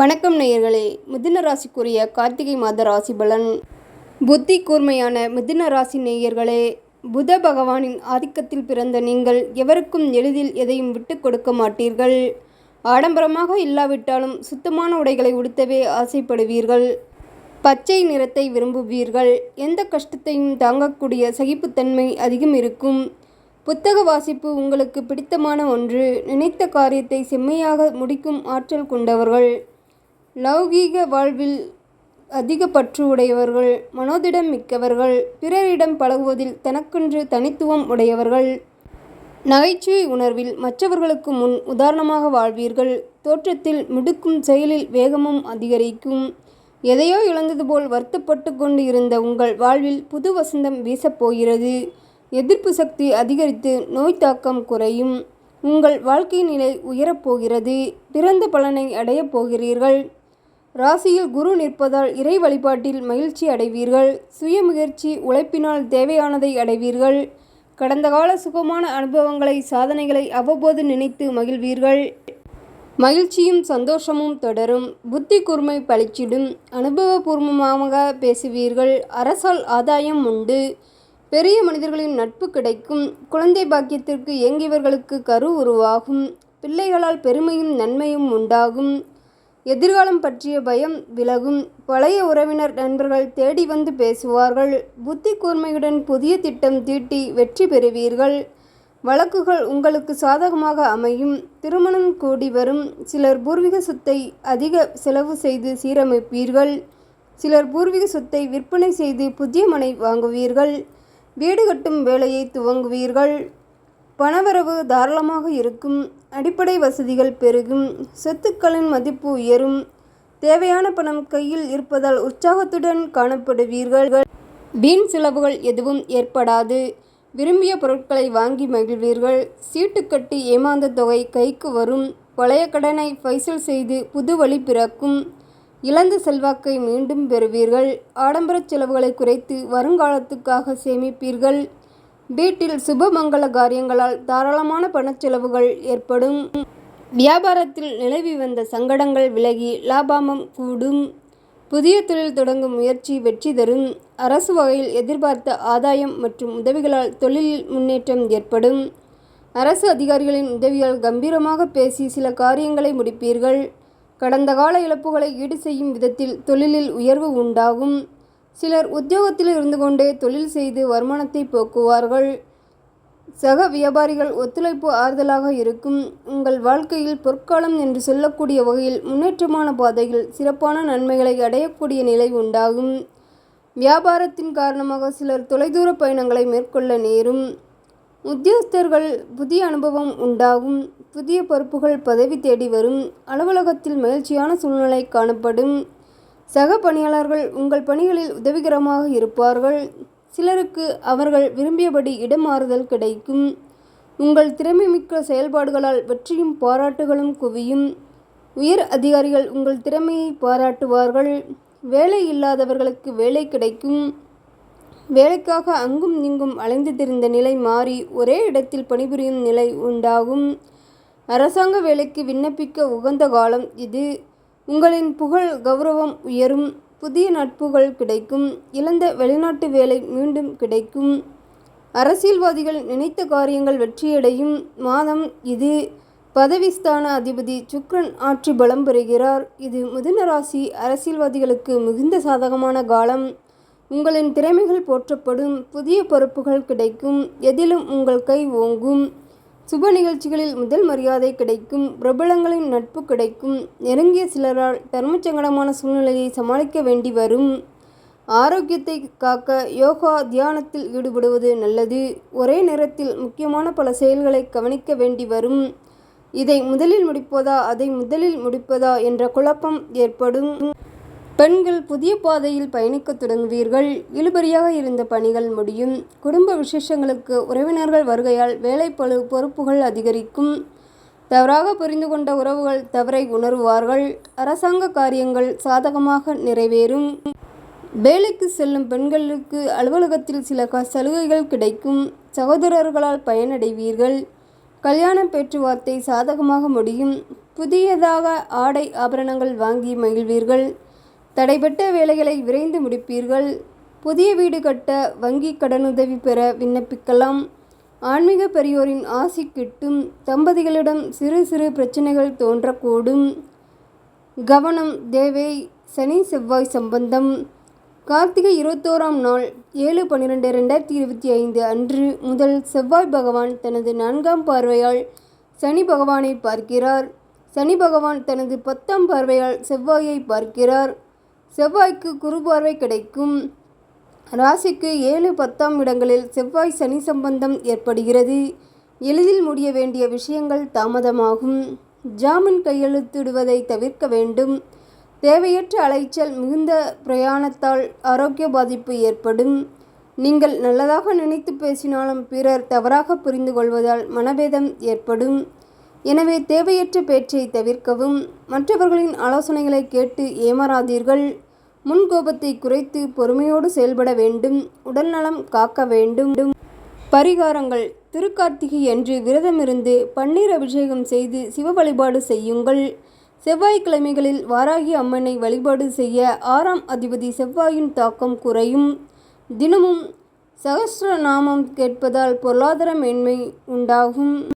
வணக்கம் நேயர்களே. மிதுன ராசிக்குரிய கார்த்திகை மாத ராசி பலன். புத்தி கூர்மையான மிதுன ராசி நேயர்களே புத பகவானின் ஆதிக்கத்தில் பிறந்த நீங்கள் எவருக்கும் எளிதில் எதையும் விட்டு கொடுக்க மாட்டீர்கள். ஆடம்பரமாக இல்லாவிட்டாலும் சுத்தமான உடைகளை உடுத்தவே ஆசைப்படுவீர்கள். பச்சை நிறத்தை விரும்புவீர்கள். எந்த கஷ்டத்தையும் தாங்கக்கூடிய சகிப்புத்தன்மை அதிகம் இருக்கும். புத்தக வாசிப்பு உங்களுக்கு பிடித்தமான ஒன்று. நினைத்த காரியத்தை செம்மையாக முடிக்கும் ஆற்றல் கொண்டவர்கள். லௌகீக வாழ்வில் அதிக பற்று உடையவர்கள் மனோதிடம் மிக்கவர்கள் பிறரிடம் பழகுவதில் தனக்கென்று தனித்துவம் உடையவர்கள். நகைச்சுவை உணர்வில் மற்றவர்களுக்கு முன் உதாரணமாக வாழ்வீர்கள். தோற்றத்தில் மிடுக்கும் செயலில் வேகமும் அதிகரிக்கும். எதையோ இழந்தது போல் வருத்தப்பட்டு கொண்டு இருந்த உங்கள் வாழ்வில் புது வசந்தம் வீசப்போகிறது எதிர்ப்பு சக்தி அதிகரித்து நோய் தாக்கம் குறையும். உங்கள் வாழ்க்கை நிலை உயரப்போகிறது பிறந்த பலனை அடையப் போகிறீர்கள். ராசியில் குரு நிற்பதால் இறை வழிபாட்டில் மகிழ்ச்சி அடைவீர்கள். சுய முயற்சி உழைப்பினால் தேவையானதை அடைவீர்கள். கடந்த கால சுகமான அனுபவங்களை சாதனைகளை அவ்வப்போது நினைத்து மகிழ்வீர்கள். மகிழ்ச்சியும் சந்தோஷமும் தொடரும். புத்தி கூர்மை பளிச்சிடும். அனுபவபூர்வமாக பேசுவீர்கள். அரசால் ஆதாயம் உண்டு. பெரிய மனிதர்களின் நட்பு கிடைக்கும். குழந்தை பாக்கியத்திற்கு இயங்கியவர்களுக்கு கரு உருவாகும். பிள்ளைகளால் பெருமையும் நன்மையும் உண்டாகும். எதிர்காலம் பற்றிய பயம் விலகும். பழைய உறவினர் நண்பர்கள் தேடி வந்து பேசுவார்கள். புத்தி கூர்மையுடன் புதிய திட்டம் தீட்டி வெற்றி பெறுவீர்கள். வழக்குகள் உங்களுக்கு சாதகமாக அமையும். திருமணம் கூடி வரும். சிலர் பூர்வீக சொத்தை அதிக செலவு செய்து சீரமைப்பீர்கள். சிலர் பூர்வீக சொத்தை விற்பனை செய்து புதிய மனை வாங்குவீர்கள். வீடு கட்டும் வேலையை துவங்குவீர்கள். பணவரவு தாராளமாக இருக்கும். அடிப்படை வசதிகள் பெருகும். சொத்துக்களின் மதிப்பு உயரும். தேவையான பணம் கையில் இருப்பதால் உற்சாகத்துடன் காணப்படுவீர்கள். வீண் செலவுகள் எதுவும் ஏற்படாது. விரும்பிய பொருட்களை வாங்கி மகிழ்வீர்கள். சீட்டு கட்டி ஏமாந்த தொகை கைக்கு வரும். பழைய கடனை பைசல் செய்து புது வழி பிறக்கும். இழந்த செல்வாக்கை மீண்டும் பெறுவீர்கள். ஆடம்பர செலவுகளை குறைத்து வருங்காலத்துக்காக சேமிப்பீர்கள். வீட்டில் சுபமங்கள காரியங்களால் தாராளமான பணச்செலவுகள் ஏற்படும். வியாபாரத்தில் நிலவி வந்த சங்கடங்கள் விலகி லாபாமம் கூடும். புதிய தொழில் தொடங்கும் முயற்சி வெற்றி தரும். அரசு வகையில் எதிர்பார்த்த ஆதாயம் மற்றும் உதவிகளால் தொழிலில் முன்னேற்றம் ஏற்படும். அரசு அதிகாரிகளின் உதவியால் கம்பீரமாக பேசி சில காரியங்களை முடிப்பீர்கள். கடந்த கால இழப்புகளை ஈடு செய்யும் விதத்தில் தொழிலில் உயர்வு உண்டாகும். சிலர் உத்தியோகத்தில் இருந்து கொண்டே தொழில் செய்து வருமானத்தை போக்குவார்கள். சக வியாபாரிகள் ஒத்துழைப்பு ஆறுதலாக இருக்கும். உங்கள் வாழ்க்கையில் பொற்காலம் என்று சொல்லக்கூடிய வகையில் முன்னேற்றமான பாதையில் சிறப்பான நன்மைகளை அடையக்கூடிய நிலை உண்டாகும். வியாபாரத்தின் காரணமாக சிலர் தொலைதூர பயணங்களை மேற்கொள்ள நேரும். உத்தியோகஸ்தர்கள் புதிய அனுபவம் உண்டாகும். புதிய பொறுப்புகள் பதவி தேடி வரும். அலுவலகத்தில் மகிழ்ச்சியான சூழ்நிலை காணப்படும். சக பணியாளர்கள் உங்கள் பணிகளில் உதவிகரமாக இருப்பார்கள். சிலருக்கு அவர்கள் விரும்பியபடி இடமாறுதல் கிடைக்கும். உங்கள் திறமைமிக்க செயல்பாடுகளால் வெற்றியும் பாராட்டுகளும் குவியும். உயர் அதிகாரிகள் உங்கள் திறமையை பாராட்டுவார்கள். வேலை இல்லாதவர்களுக்கு வேலை கிடைக்கும். வேலைக்காக அங்கும் இங்கும் அலைந்து திரிந்த நிலை மாறி ஒரே இடத்தில் பணிபுரியும் நிலை உண்டாகும். அரசாங்க வேலைக்கு விண்ணப்பிக்க உகந்த காலம் இது. உங்களின் புகழ் கௌரவம் உயரும். புதிய நட்புகள் கிடைக்கும். இழந்த வெளிநாட்டு வேலை மீண்டும் கிடைக்கும். அரசியல்வாதிகள் நினைத்த காரியங்கள் வெற்றியடையும். மாதம் இது. பதவிஸ்தான அதிபதி சுக்ரன் ஆட்சி பலம் பெறுகிறார். இது மிதுன ராசி அரசியல்வாதிகளுக்கு மிகுந்த சாதகமான காலம். உங்களின் திறமைகள் போற்றப்படும். புதிய பொறுப்புகள் கிடைக்கும். எதிலும் உங்கள் கை ஓங்கும். சுப நிகழ்ச்சிகளில் முதல் மரியாதை கிடைக்கும் பிரபலங்களின் நட்பு கிடைக்கும் நெருங்கிய சிலரால் தர்மச்சங்கடமான சூழ்நிலையை சமாளிக்க வேண்டி வரும். ஆரோக்கியத்தை காக்க யோகா தியானத்தில் ஈடுபடுவது நல்லது. ஒரே நேரத்தில் முக்கியமான பல செயல்களை கவனிக்க வேண்டி வரும். இதை முதலில் முடிப்பதா அதை முதலில் முடிப்பதா என்ற குழப்பம் ஏற்படும். பெண்கள் புதிய பாதையில் பயணிக்க தொடங்குவீர்கள். இழுபறியாக இருந்த பணிகள் முடியும். குடும்ப விசேஷங்களுக்கு உறவினர்கள் வருகையால் வேலை பழு பொறுப்புகள் அதிகரிக்கும். தவறாக புரிந்து கொண்ட உறவுகள் தவறை உணர்வார்கள். அரசாங்க காரியங்கள் சாதகமாக நிறைவேறும். வேலைக்கு செல்லும் பெண்களுக்கு அலுவலகத்தில் சில க சலுகைகள் கிடைக்கும். சகோதரர்களால் பயனடைவீர்கள். கல்யாண பேச்சுவார்த்தை சாதகமாக முடியும். புதியதாக ஆடை ஆபரணங்கள் வாங்கி மகிழ்வீர்கள். தடைபட்ட வேலைகளை விரைந்து முடிப்பீர்கள். புதிய வீடு கட்ட வங்கி கடனுதவி பெற விண்ணப்பிக்கலாம். ஆன்மீக பெரியோரின் ஆசி கிட்டும் தம்பதிகளிடம் சிறு சிறு பிரச்சனைகள் தோன்றக்கூடும். கவனம் தேவை சனி செவ்வாய் சம்பந்தம். கார்த்திகை இருபத்தோராம் நாள் ஏழு பன்னிரெண்டு ரெண்டாயிரத்தி இருபத்தி ஐந்து அன்று முதல் செவ்வாய் பகவான் தனது நான்காம் பார்வையால் சனி பகவானை பார்க்கிறார். சனி பகவான் தனது பத்தாம் பார்வையால் செவ்வாயை பார்க்கிறார். செவ்வாய்க்கு குரு பார்வை கிடைக்கும். ராசிக்கு ஏழு பத்தாம் இடங்களில் செவ்வாய் சனி சம்பந்தம் ஏற்படுகிறது. எளிதில் முடிய வேண்டிய விஷயங்கள் தாமதமாகும். ஜாமீன் கையெழுத்திடுவதை தவிர்க்க வேண்டும். தேவையற்ற அலைச்சல் மிகுந்த பிரயாணத்தால் ஆரோக்கிய பாதிப்பு ஏற்படும். நீங்கள் நல்லதாக நினைத்து பேசினாலும் பிறர் தவறாக புரிந்து கொள்வதால் மனபேதம் ஏற்படும். எனவே தேவையற்ற பேச்சை தவிர்க்கவும் மற்றவர்களின் ஆலோசனைகளை கேட்டு ஏமாறாதீர்கள். முன்கோபத்தை குறைத்து பொறுமையோடு செயல்பட வேண்டும் உடல்நலம் காக்க வேண்டும். பரிகாரங்கள். திருக்கார்த்திகை அன்று விரதமிருந்து பன்னீர் அபிஷேகம் செய்து சிவ வழிபாடு செய்யுங்கள். செவ்வாய்க்கிழமைகளில் வாராகி அம்மனை வழிபாடு செய்ய ஆறாம் அதிபதி செவ்வாயின் தாக்கம் குறையும். தினமும் சகஸ்ரநாமம் கேட்பதால் பொருளாதார மேன்மை உண்டாகும்.